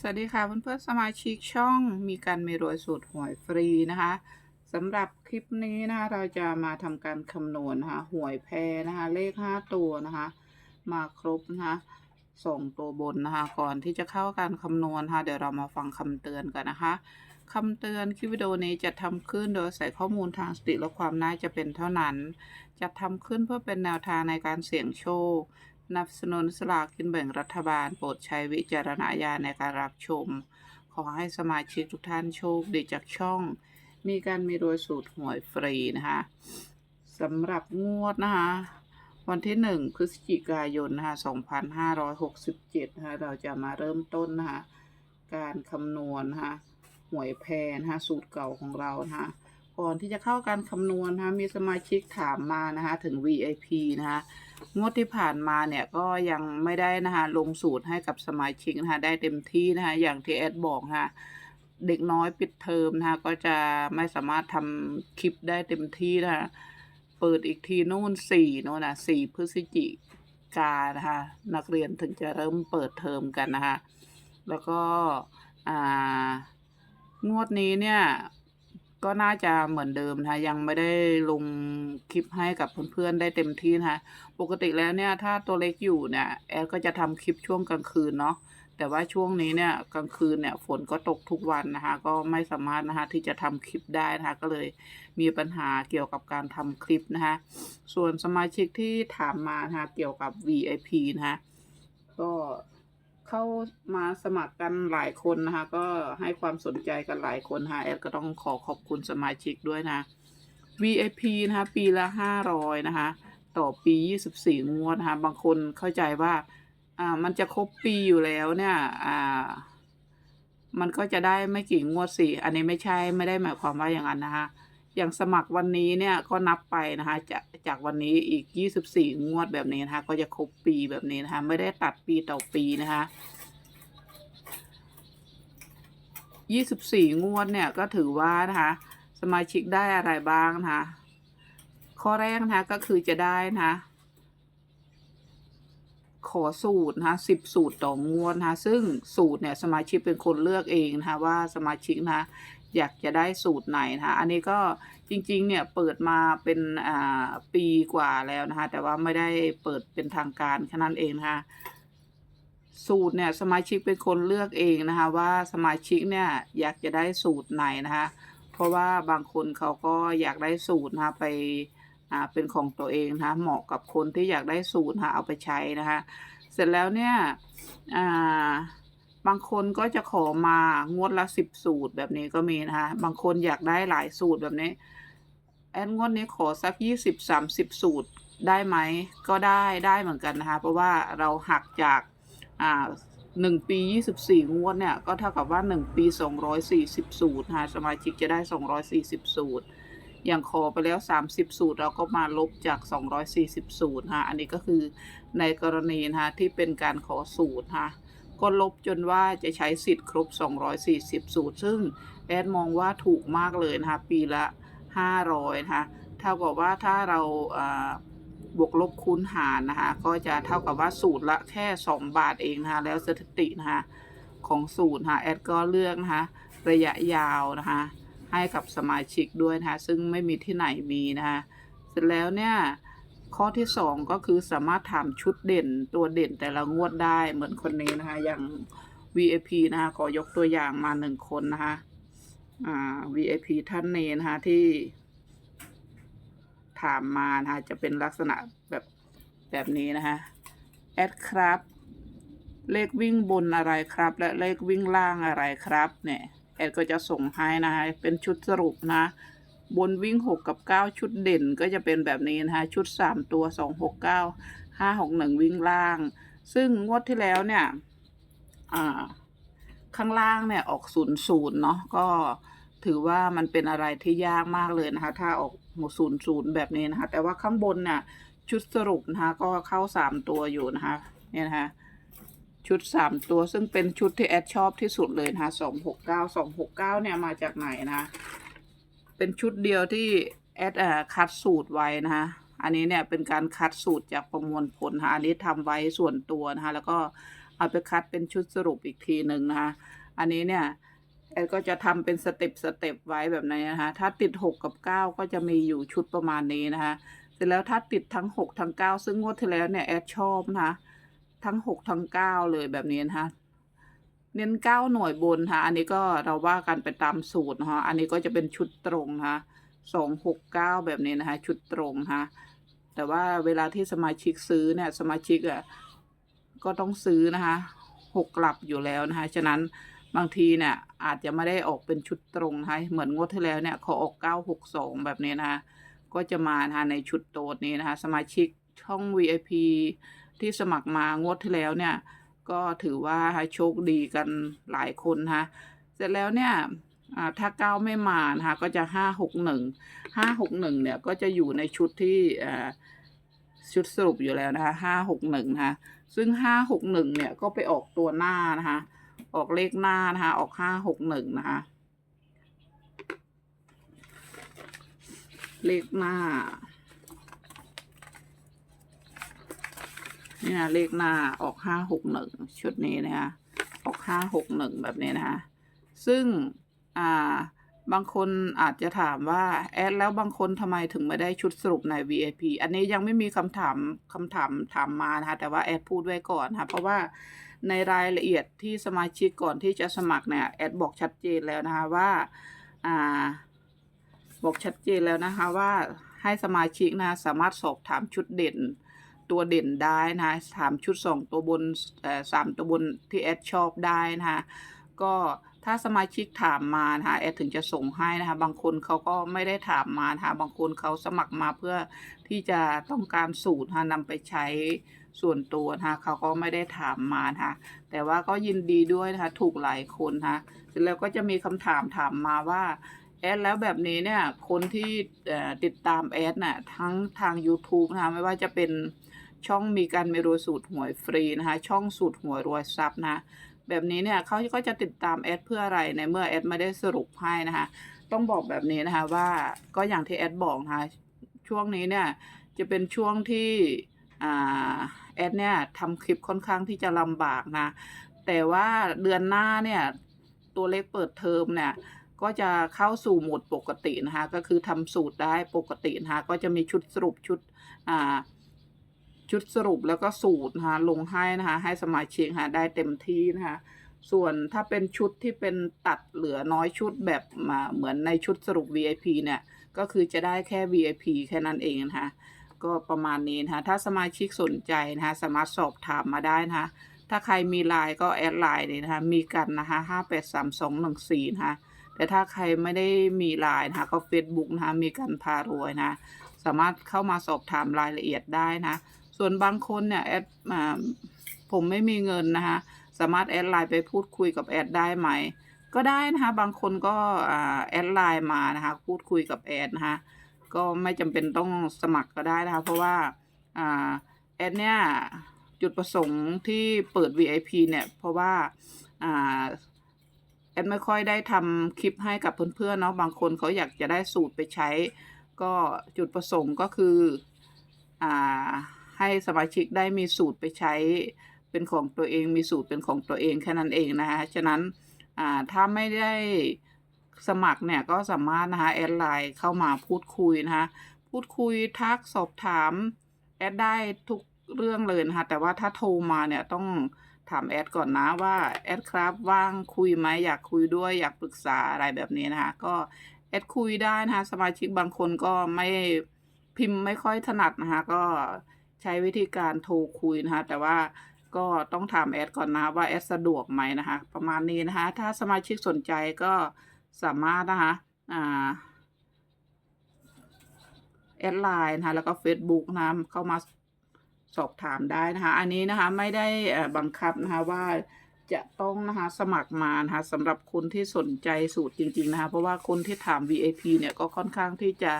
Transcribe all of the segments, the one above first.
สวัสดีค่ะเพื่อนๆสมาชิกช่องมีการมีรวยสูตรหวยฟรีนะคะสำหรับคลิปนี้นะคะเราจะมาทำการคำนวณนะคะหวยแพรนะคะเลข 5 ตัวนะคะมาครบนะคะส่งตัวบนนะคะก่อนที่จะเข้าการคำนวณนะคะเดี๋ยวเรามาฟังคำเตือนกันนะคะคำเตือนคลิปวิดีโอนี้จะทำขึ้นโดยใส่ข้อมูลทางสติและความน่าจะเป็นเท่านั้น จะทำขึ้นเพื่อเป็นแนวทางในการเสี่ยงโชค นับสนุนสลากกินแบ่งรัฐบาล โปรดใช้วิจารณญาณในการรับชม ขอให้สมาชิกทุกท่านโชคดีจากช่อง มีการมีโดยสูตรหวยฟรีนะคะสำหรับงวดนะคะวันที่ 1 พฤศจิกายนนะคะ2567นะคะเราจะมาเริ่มต้นนะคะการคำนวณนะคะหวยแพรนะคะสูตรเก่าของเรานะคะ ก่อนที่จะเข้าการคำนวณนะคะมีสมาชิกถามมานะคะถึง VIP นะคะงวดที่ผ่านมาเนี่ยก็ยังไม่ได้นะคะลงสูตรให้กับสมาชิกนะคะได้เต็มที่นะคะอย่างที่แอดบอกนะคะเด็กน้อยปิดเทอมนะคะก็จะไม่สามารถทำคลิปได้เต็มที่นะคะเปิดอีกทีนู่นสี่โน่นนะสี่พฤศจิกานะคะนักเรียนถึงจะเริ่มเปิดเทอมกันนะคะแล้วก็อ่างวดนี้เนี่ย ก็น่าจะเหมือนเดิมนะคะยังไม่ได้ลงคลิปให้กับเพื่อนๆได้เต็มที่นะคะปกติแล้วเนี่ยถ้าตัวเล็กอยู่เนี่ยแอดก็จะทำคลิปช่วงกลางคืนเนาะแต่ว่าช่วงนี้เนี่ยกลางคืนเนี่ยฝนก็ตกทุกวันนะคะก็ไม่สามารถนะคะที่จะทำคลิปได้นะคะก็เลยมีปัญหาเกี่ยวกับการทำคลิปนะคะส่วนสมาชิกที่ถามมานะคะเกี่ยวกับ VIP นะคะก็ เข้ามาสมัครกันหลายคนนะคะ ก็ให้ความสนใจกันหลายคนนะคะแอดก็ต้องขอขอบคุณสมาชิกด้วยนะ VIP นะคะ ปีละห้าร้อยนะคะ ต่อปียี่สิบสี่งวดนะคะ บางคนเข้าใจว่า อ่า มันจะครบปีอยู่แล้วเนี่ย อ่า มันก็จะได้ไม่กี่งวดสิ อันนี้ไม่ใช่ ไม่ได้หมายความว่าอย่างนั้นนะคะ อย่างสมัครวันนี้เนี่ยก็นับไปนะคะจากจากวันนี้อีก 24 งวดแบบนี้นะคะ ก็จะครบปีแบบนี้นะคะ ไม่ได้ตัดปีต่อปีนะคะ24 งวดเนี่ยก็ถือว่านะคะสมาชิกได้อะไรบ้างนะคะข้อแรกนะคะก็คือจะได้นะคะขอสูตรนะคะสิบสูตรต่องวดนะคะซึ่งสูตรเนี่ยสมาชิกเป็นคนเลือกเองนะคะว่าสมาชิกนะคะ อยากจะได้สูตรไหนนะคะอันนี้ก็จริงๆเนี่ยเปิดมาเป็นอ่าปีกว่าแล้วนะคะแต่ว่าไม่ได้เปิดเป็นทางการแค่นั้นเองนะคะสูตรเนี่ยสมาชิกเป็นคนเลือกเองนะคะว่าสมาชิกเนี่ยอยากจะได้สูตรไหนนะคะเพราะว่าบางคนเขาก็อยากได้สูตรนะคะไปอ่าเป็นของตัวเองนะคะเหมาะกับคนที่อยากได้สูตรนะคะเอาไปใช้นะคะเสร็จแล้วเนี่ยอ่า บางคนก็จะขอมางวดละสิบสูตรแบบนี้ก็มีนะคะบางคนอยากได้หลายสูตรแบบนี้ แอดงวดนี้ขอสักยี่สิบสามสิบสูตรได้ไหมก็ได้ได้เหมือนกันนะคะ เพราะว่าเราหักจากอ่าหนึ่งปียี่สิบสี่งวดเนี่ย ก็เท่ากับว่าหนึ่งปีสองร้อยสี่สิบสูตรนะคะสมาชิกจะได้สองร้อยสี่สิบสูตรอย่างขอไปแล้ว 30 สูตร เราก็มาลบจาก 240 สูตรฮะ อันนี้ก็คือในกรณีนะคะที่เป็นการขอสูตรฮะ ก็ลบจนว่าจะใช้สิทธิ์ครบ 240 สูตร ซึ่งแอดมองว่าถูกมากเลยนะคะปีละ 500 นะคะเท่ากับว่าถ้าเราบวกลบคูณหารนะคะก็จะเท่ากับว่าสูตรละแค่ 2 บาทเองนะคะแล้วสถิตินะคะของสูตรนะคะแอดก็เลือกนะคะระยะยาวนะคะให้กับสมาชิกด้วยนะคะซึ่งไม่มีที่ไหนมีนะคะเสร็จแล้วเนี่ย ข้อที่สองก็คือสามารถถามชุดเด่นตัวเด่นแต่ละงวดได้เหมือนคนนี้นะคะอย่าง VIP นะคะขอยกตัวอย่างมาหนึ่งคนนะคะอ่า VIP ท่านนี้นะคะที่ถามมานะคะจะเป็นลักษณะแบบแบบนี้นะคะแอดครับ เลขวิ่งบนอะไรครับ และเลขวิ่งล่างอะไรครับเนี่ยแอดก็จะส่งให้นะคะเป็นชุดสรุปนะ บนวิ่งหกกับเก้าชุดเด่นก็จะเป็นแบบนี้นะคะชุดสามตัวสองหกเก้าห้าหกหนึ่งวิ่งล่าง ซึ่งงวดที่แล้วเนี่ยข้างล่างเนี่ยออกศูนย์ศูนย์เนาะก็ถือว่ามันเป็นอะไรที่ยากมากเลยนะคะ ถ้าออกหมดศูนย์ศูนย์แบบนี้นะคะ แต่ว่าข้างบนเนี่ยชุดสรุปนะคะก็เข้าสามตัวอยู่นะคะ เนี่ยนะคะ ชุดสามตัวซึ่งเป็นชุดที่แอดชอบที่สุดเลยนะคะสองหกเก้าสองหกเก้าเนี่ยมาจากไหนนะ เป็นชุดเดียวที่แอดอคัดสูตรไว้นะคะอันนี้เนี่ยเป็นการคัดสูตรจากประมวลผลนะคะอันนี้ทำไว้ส่วนตัวนะคะแล้วก็เอาไปคัดเป็นชุดสรุปอีกทีหนึ่งนะคะอันนี้เนี่ยแอดก็จะทำเป็นสเต็ปสเต็ปไว้แบบนี้นะคะถ้าติด 6 กับ 9 ก็จะมีอยู่ชุดประมาณนี้นะคะเสร็จแล้วถ้าติดทั้ง 6 ทั้ง 9 ซึ่งงวดที่แล้วเนี่ยแอดชอบนะคะทั้ง 6 ทั้ง 9 เลยแบบนี้นะคะ เน้น9หน่วยบนค่ะ อันนี้ก็เราว่ากันไปตามสูตรนะคะอันนี้ก็จะเป็นชุดตรงนะคะสองหกเก้าแบบนี้นะคะ ชุดตรงนะคะแต่ว่าเวลาที่สมาชิกซื้อเนี่ย สมาชิกอะก็ต้องซื้อนะคะหกกลับอยู่แล้วนะคะ ฉะนั้นบางทีเนี่ยอาจจะไม่ได้ออกเป็นชุดตรงนะคะเหมือนงวดที่แล้วเนี่ยเขาออกเก้าหกสองแบบนี้นะคะก็จะมานะคะในชุดโตดนี้นะคะ สมาชิกช่อง VIP ที่สมัครมางวดที่แล้วเนี่ย ก็ถือว่าโชคดีกันหลายคนนะคะเสร็จแล้วเนี่ยถ้าเก้าไม่มานะคะก็จะห้าหกหนึ่งห้าหกหนึ่งเนี่ยก็จะอยู่ในชุดที่ชุดสรุปอยู่แล้วนะคะห้าหกหนึ่งนะคะซึ่งห้าหกหนึ่งเนี่ยก็ไปออกตัวหน้านะคะออกเลขหน้านะคะออกห้าหกหนึ่งนะคะเลขหน้า เนี่ยเลขหน้าออกห้าหกหนึ่งชุดนี้นะคะออกห้าหกหนึ่งแบบนี้นะคะซึ่งอ่าบางคนอาจจะถามว่าแอดแล้วบางคนทำไมถึงไม่ได้ชุดสรุปใน VIP อันนี้ยังไม่มีคำถามคำถามถามมานะคะแต่ว่าแอดพูดไว้ก่อนนะคะเพราะว่าในรายละเอียดที่สมาชิกก่อนที่จะสมัครเนี่ยแอดบอกชัดเจนแล้วนะคะว่าอ่าบอกชัดเจนแล้วนะคะว่าให้สมาชิกนะสามารถสอบถามชุดเด่น ตัวเด่นได้นะถามชุดสองตัวบนสามตัวบนที่แอดชอบได้นะคะก็ถ้าสมาชิกถามมานะคะแอดถึงจะส่งให้นะคะบางคนเขาก็ไม่ได้ถามมานะคะบางคนเขาสมัครมาเพื่อที่จะต้องการสูตรนะคะนำไปใช้ส่วนตัวนะคะเขาก็ไม่ได้ถามมานะคะแต่ว่าก็ยินดีด้วยนะคะถูกหลายคนนะคะเสร็จแล้วก็จะมีคำถามถามมาว่าแอดแล้วแบบนี้เนี่ยคนที่ติดตามแอดน่ะทั้งทาง YouTube นะคะไม่ว่าจะเป็น ช่องมีการมีรวยสูตรหวยฟรีนะคะ ช่องสูตรหวยรวยทรัพย์นะแบบนี้เนี่ยเขาก็จะติดตามแอดเพื่ออะไรในเมื่อแอดไม่ได้สรุปให้นะคะ ต้องบอกแบบนี้นะคะว่าก็อย่างที่แอดบอกนะคะช่วงนี้เนี่ยจะเป็นช่วงที่แอดเนี่ยทำคลิปค่อนข้างที่จะลำบากนะ แต่ว่าเดือนหน้าเนี่ยตัวเลขเปิดเทอมเนี่ยก็จะเข้าสู่โหมดปกตินะคะ ก็คือทำสูตรได้ปกตินะคะ ก็จะมีชุดสรุปชุดอ่า ชุดสรุปแล้วก็สูตรนะคะลงให้นะคะให้สมาชิกค่ะได้เต็มที่นะคะส่วนถ้าเป็นชุดที่เป็นตัดเหลือน้อยชุดแบบมาเหมือนในชุดสรุป VIP เนี่ยก็คือจะได้แค่ VIP แค่นั้นเองนะคะก็ประมาณนี้นะคะถ้าสมาชิกสนใจนะคะสามารถสอบถามมาได้นะคะถ้าใครมีไลน์ก็แอดไลน์เลยนะคะมีกันนะคะห้าแปดสามสองหนึ่งสี่นะคะแต่ถ้าใครไม่ได้มีไลน์นะคะก็ Facebook นะคะมีกันพารวยนะ สามารถเข้ามาสอบถามรายละเอียดได้นะ ส่วนบางคนเนี่ยแอดอ่าผมไม่มีเงินนะคะสามารถแอดไลน์ไปพูดคุยกับแอดได้ไหม ก็ได้นะคะบางคนก็แอดไลน์มานะคะพูดคุยกับแอดนะคะก็ไม่จำเป็นต้องสมัครก็ได้นะคะเพราะว่าอแอดเนี่ยจุดประสงค์ที่เปิด VIP เนี่ยเพราะว่าอ่าแอดไม่ค่อยได้ทำคลิปให้กับเพื่อนๆเนาะบางคนเขาอยากจะได้สูตรไปใช้ ก็จุดประสงค์ก็คืออ่า ให้สมาชิกได้มีสูตรไปใช้เป็นของตัวเอง มีสูตรเป็นของตัวเองแค่นั้นเองนะคะฉะนั้นถ้าไม่ได้สมัครเนี่ยก็สามารถนะคะแอดไลน์เข้ามาพูดคุยนะคะพูดคุยทักสอบถามแอดได้ทุกเรื่องเลยนะคะแต่ว่าถ้าโทรมาเนี่ยต้องถามแอดก่อนนะว่าแอดครับว่างคุยไหมอยากคุยด้วยอยากปรึกษาอะไรแบบนี้นะคะก็แอดคุยได้นะคะสมาชิกบางคนก็ไม่พิมพ์ไม่ค่อยถนัดนะคะก็ ใช้วิธีการโทรคุยนะคะ แต่ว่าก็ต้องถามแอดก่อนนะว่าแอดสะดวกไหมนะคะ ประมาณนี้นะคะ ถ้าสมาชิกสนใจก็สามารถนะคะอ่าแอดไลน์นะคะแล้วก็ Facebook นะเข้ามาสอบถามได้นะคะ อันนี้นะคะไม่ได้บังคับนะคะว่า จะต้องนะคะสมัครมานะคะสำหรับคนที่สนใจสูตรจริง ๆ นะคะเพราะว่าคนที่ถาม VIP เนี่ยก็ค่อนข้างที่จะ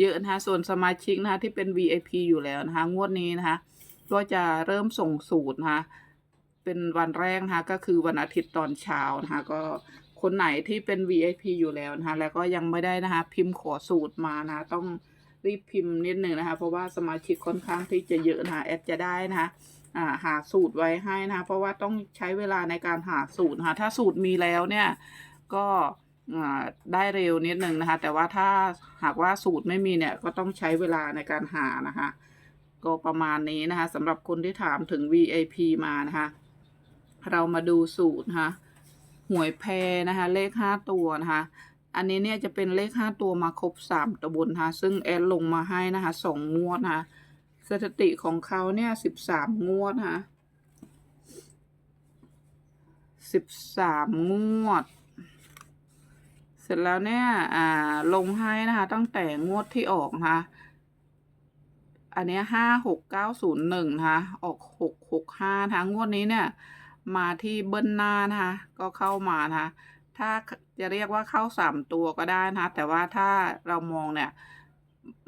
เยอะนะคะส่วนสมาชิกนะคะที่เป็น VIP อยู่แล้วนะคะงวดนี้นะคะก็จะเริ่มส่งสูตรนะคะเป็นวันแรกนะคะก็คือวันอาทิตย์ตอนเช้านะคะก็คนไหนที่เป็น VIP อยู่แล้วนะคะแล้วก็ยังไม่ได้นะคะพิมพ์ขอสูตรมานะคะต้องรีบพิมพ์นิดหนึ่งนะคะเพราะว่าสมาชิกค่อนข้างที่จะเยอะนะคะแอดจะได้นะคะ หาสูตรไว้ให้นะ เพราะว่าต้องใช้เวลาในการหาสูตรนะคะถ้าสูตรมีแล้วเนี่ยก็ได้เร็วนิดนึงนะคะ แต่ว่าถ้าหากว่าสูตรไม่มีเนี่ยก็ต้องใช้เวลาในการหานะคะ ก็ประมาณนี้นะคะสำหรับคนที่ถามถึง VIP มานะคะ เรามาดูสูตรนะคะหวยแพรนะคะ เลขห้าตัวนะคะ อันนี้เนี่ยจะเป็นเลขห้าตัวมาครบสามตะบนนะคะซึ่งแอดลงมาให้นะคะสองงวดนะคะ สถิติของเขาเนี่ยสิบสามงวดนะสิบสามงวด เสร็จแล้วเนี่ย อ่า ลงให้นะคะ ตั้งแต่งวดที่ออกนะคะอันเนี้ห้าหกเก้าศูนย์หนึ่งนะคะออกหกหกห้าทั้งงวดนี้เนี่ย มาที่เบิ้ลหน้านะคะก็เข้ามานะคะถ้าจะเรียกว่าเข้าสามตัวก็ได้นะคะแต่ว่าถ้าเรามองเนี่ย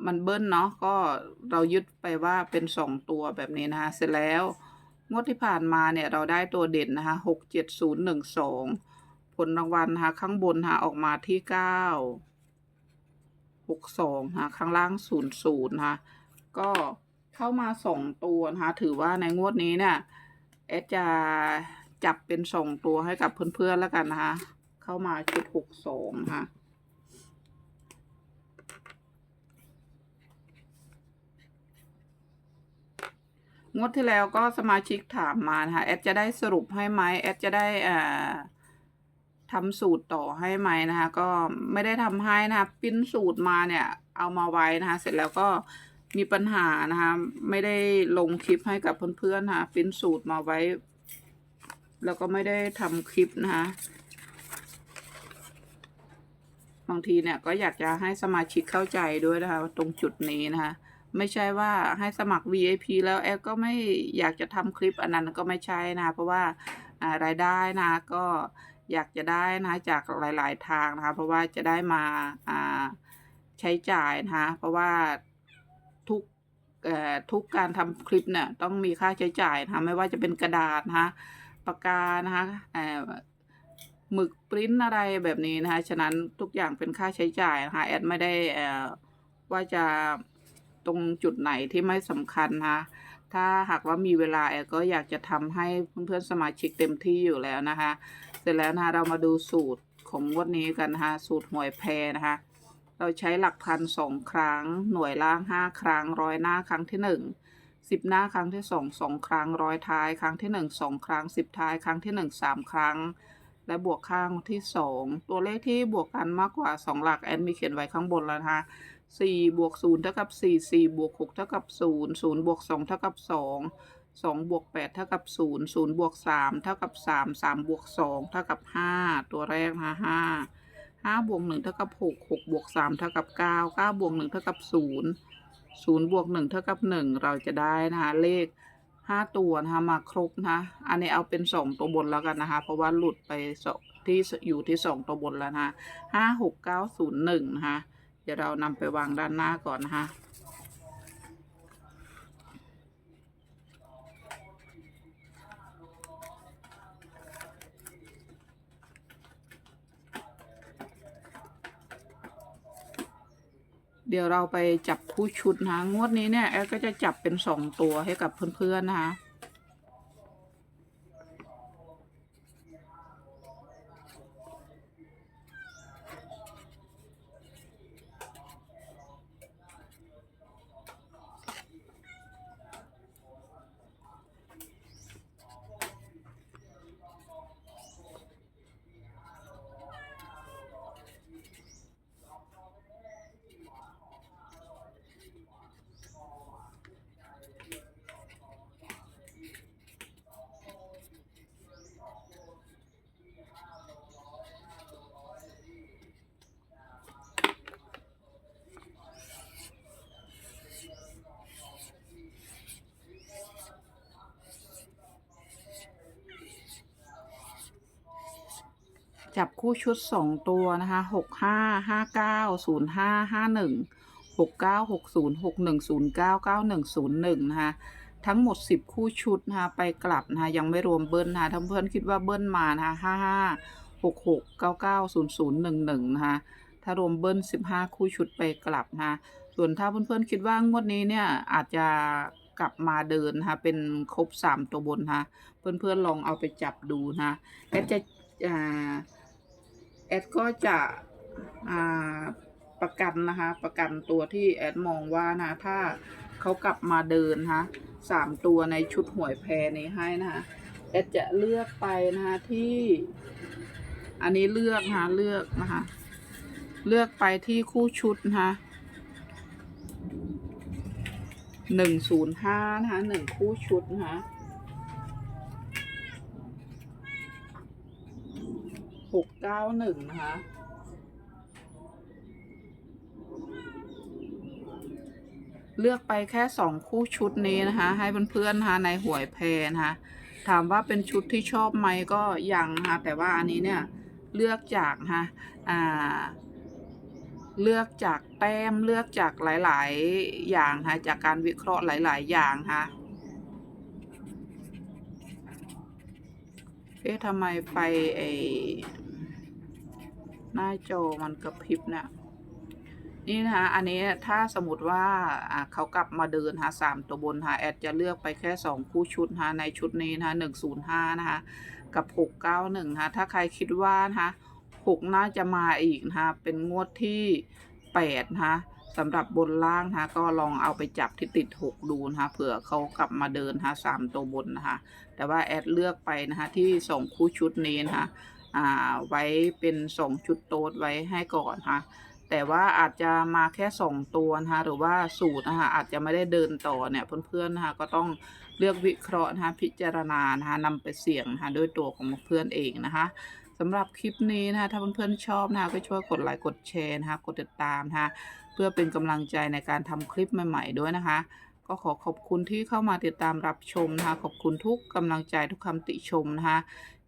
มันเบิ้ลเนาะก็เรายึดไปว่าเป็นสองตัวแบบนี้นะคะ เสร็จแล้วงวดที่ผ่านมาเนี่ยเราได้ตัวเด่นนะคะหกเจ็ดศูนย์หนึ่งสองผลรางวัลนะคะข้างบนนะคะออกมาที่เก้าหกสองนะคะข้างล่างศูนย์ศูนย์นะคะก็เข้ามาสองตัวนะคะถือว่าในงวดนี้เนี่ยเอดจะจับเป็นสองตัวให้กับเพื่อนๆแล้วกันนะคะ เข้ามาชุดหกสองนะะ งวดที่แล้วก็สมาชิกถามมานะคะแอดจะได้สรุปให้ไหมแอดจะได้อ่าทำสูตรต่อให้ไหมนะคะ ก็ไม่ได้ทำให้นะคะปิ้นสูตรมาเนี่ย เอามาไว้นะคะ เสร็จแล้วก็มีปัญหานะคะ ไม่ได้ลงคลิปให้กับเพื่อนๆนะคะปิ้นสูตรมาไว้ แล้วก็ไม่ได้ทำคลิปนะคะบางทีเนี่ยก็อยากจะให้สมาชิกเข้าใจด้วยนะคะ ตรงจุดนี้นะคะ ไม่ใช่ว่าให้สมัคร VIP แล้วแอดก็ไม่อยากจะทำคลิปอันนั้นก็ไม่ใช่นะ เพราะว่ารายได้นะก็อยากจะได้นะจากหลาย ๆ ทางนะคะเพราะว่าจะได้มาใช้จ่ายนะคะเพราะว่าทุกทุกการทำคลิปเนี่ยต้องมีค่าใช้จ่ายนะคะไม่ว่าจะเป็นกระดาษนะคะปากกานะคะหมึกปริ้นอะไรแบบนี้นะคะฉะนั้นทุกอย่างเป็นค่าใช้จ่ายนะคะแอดไม่ได้ว่าจะ ตรงจุดไหนที่ไม่สำคัญนะคะถ้าหากว่ามีเวลาแอก็อยากจะทำให้เพื่อนๆสมาชิกเต็มที่อยู่แล้วนะคะ เสร็จแล้วนะคะเรามาดูสูตรของงวดนี้กันนะคะสูตรหวยแพรนะคะ เราใช้หลักพันสองครั้ง หน่วยล่างห้าครั้งร้อยหน้าครั้งที่หนึ่งสิบหน้าครั้งที่สองสองครั้งร้อยท้ายครั้งที่หนึ่งสองครั้งสิบท้ายครั้งที่หนึ่งสามครั้ง และบวกข้างที่สองตัวเลขที่บวกกันมากกว่าสองหลักแอนมีเขียนไว้ข้างบนแล้วนะคะสี่บวกศูนย์เท่ากับสี่สี่บวกหกเท่ากับศูนย์ศูนย์บวกสองเท่ากับสองสองบวกแปดเท่ากับศูนย์ศูนย์บวกสามเท่ากับสามสามบวกสองเท่ากับห้าตัวแรกนะคะห้าห้าบวกหนึ่งเท่ากับหกหกบวกสามเท่ากับเก้าเก้าบวกหนึ่งเท่ากับศูนย์ศูนย์บวกหนึ่งเท่ากับหนึ่งเราจะได้นะคะเลข ห้าตัวนะคะมาครบนะคะอันนี้เอาเป็นสองตัวบนแล้วกันนะคะ เพราะว่าหลุดไปที่อยู่ที่สองตัวบนแล้วนะคะห้าหกเก้าศูนย์หนึ่งนะคะ เดี๋ยวเรานำไปวางด้านหน้าก่อนนะคะ เดี๋ยวเราไปจับคู่ชุดนะงวดนี้เนี่ยแอดก็จะจับเป็นสองตัวให้กับเพื่อนๆนะคะ จับคู่ชุดสองตัวนะคะหกห้าห้าเก้าศูนย์ห้าห้าหนึ่งหกเก้าหกศูนย์หกหนึ่งศูนย์เก้าเก้าหนึ่งศูนย์หนึ่งนะคะทั้งหมดสิบคู่ชุดนะคะไปกลับนะคะยังไม่รวมเบิ้ลนะคะถ้าเพื่อนคิดว่าเบิ้ลมานะคะห้าห้าหกหกเก้าเก้าศูนย์ศูนย์หนึ่งหนึ่งนะคะถ้ารวมเบิ้ลสิบห้าคู่ชุดไปกลับนะคะส่วนถ้าเพื่อนๆคิดว่างวดนี้เนี่ยอาจจะกลับมาเดินนะคะเป็นครบสามตัวบนนะคะเพื่อนๆลองเอาไปจับดูนะแอดจะอ่า แอดก็จะอ่าประกันนะคะ ประกันตัวที่แอดมองว่านะถ้าเขากลับมาเดินนะคะสามตัวในชุดหวยแพรนี้ให้นะคะแอดจะเลือกไปนะคะที่ อันนี้เลือกนะคะเลือกนะคะ เลือกไปที่คู่ชุดนะคะหนึ่งศูนย์ห้านะคะหนึ่งคู่ชุดนะคะ หกเก้าหนึ่งนะคะเลือกไปแค่สองคู่ชุดนี้นะคะ ให้เพื่อนๆนะคะในหวยแพนะคะถามว่าเป็นชุดที่ชอบไหมก็ยังนะคะแต่ว่าอันนี้เนี่ยเลือกจากนะคะอ่าเลือกจากแต้มเลือกจากหลาย ๆ อย่างค่ะจากการวิเคราะห์หลาย ๆ อย่างค่ะเอ๊ะทำไมไฟไอ หน้าจอมันกระพริบเนี่ยนี่นะคะอันนี้ถ้าสมมติว่าเขากลับมาเดินหาสามตัวบนหาแอดจะเลือกไปแค่สองคู่ชุดหาในชุดนี้นะคะหนึ่งศูนย์ห้านะคะกับหกเก้าหนึ่งนะคะถ้าใครคิดว่านะคะหกน่าจะมาอีกนะคะเป็นงวดที่แปดนะคะสำหรับบนล่างนะคะก็ลองเอาไปจับที่ติดหกดูนะคะเผื่อเขากลับมาเดินนะคะสามตัวบนนะคะแต่ว่าแอดเลือกไปนะคะที่สองคู่ชุดนี้นะคะ อ่าไว้เป็นสองชุดโต๊ดไว้ให้ก่อนนะคะแต่ว่าอาจจะมาแค่สองตัวนะคะหรือว่าสูตรนะคะอาจจะไม่ได้เดินต่อเนี่ยเพื่อนๆนะคะก็ต้องเลือกวิเคราะห์นะคะพิจารณานะคะนำไปเสี่ยงนะคะด้วยตัวของเพื่อนเองนะคะสำหรับคลิปนี้นะคะถ้าเพื่อนๆชอบนะคะก็ช่วยกดไลค์กดแชร์นะคะกดติดตามนะคะเพื่อเป็นกำลังใจในการทำคลิปใหม่ๆด้วยนะคะ ก็ขอขอบคุณที่เข้ามาติดตามรับชมนะคะขอบคุณทุกกำลังใจทุกคำติชมนะคะ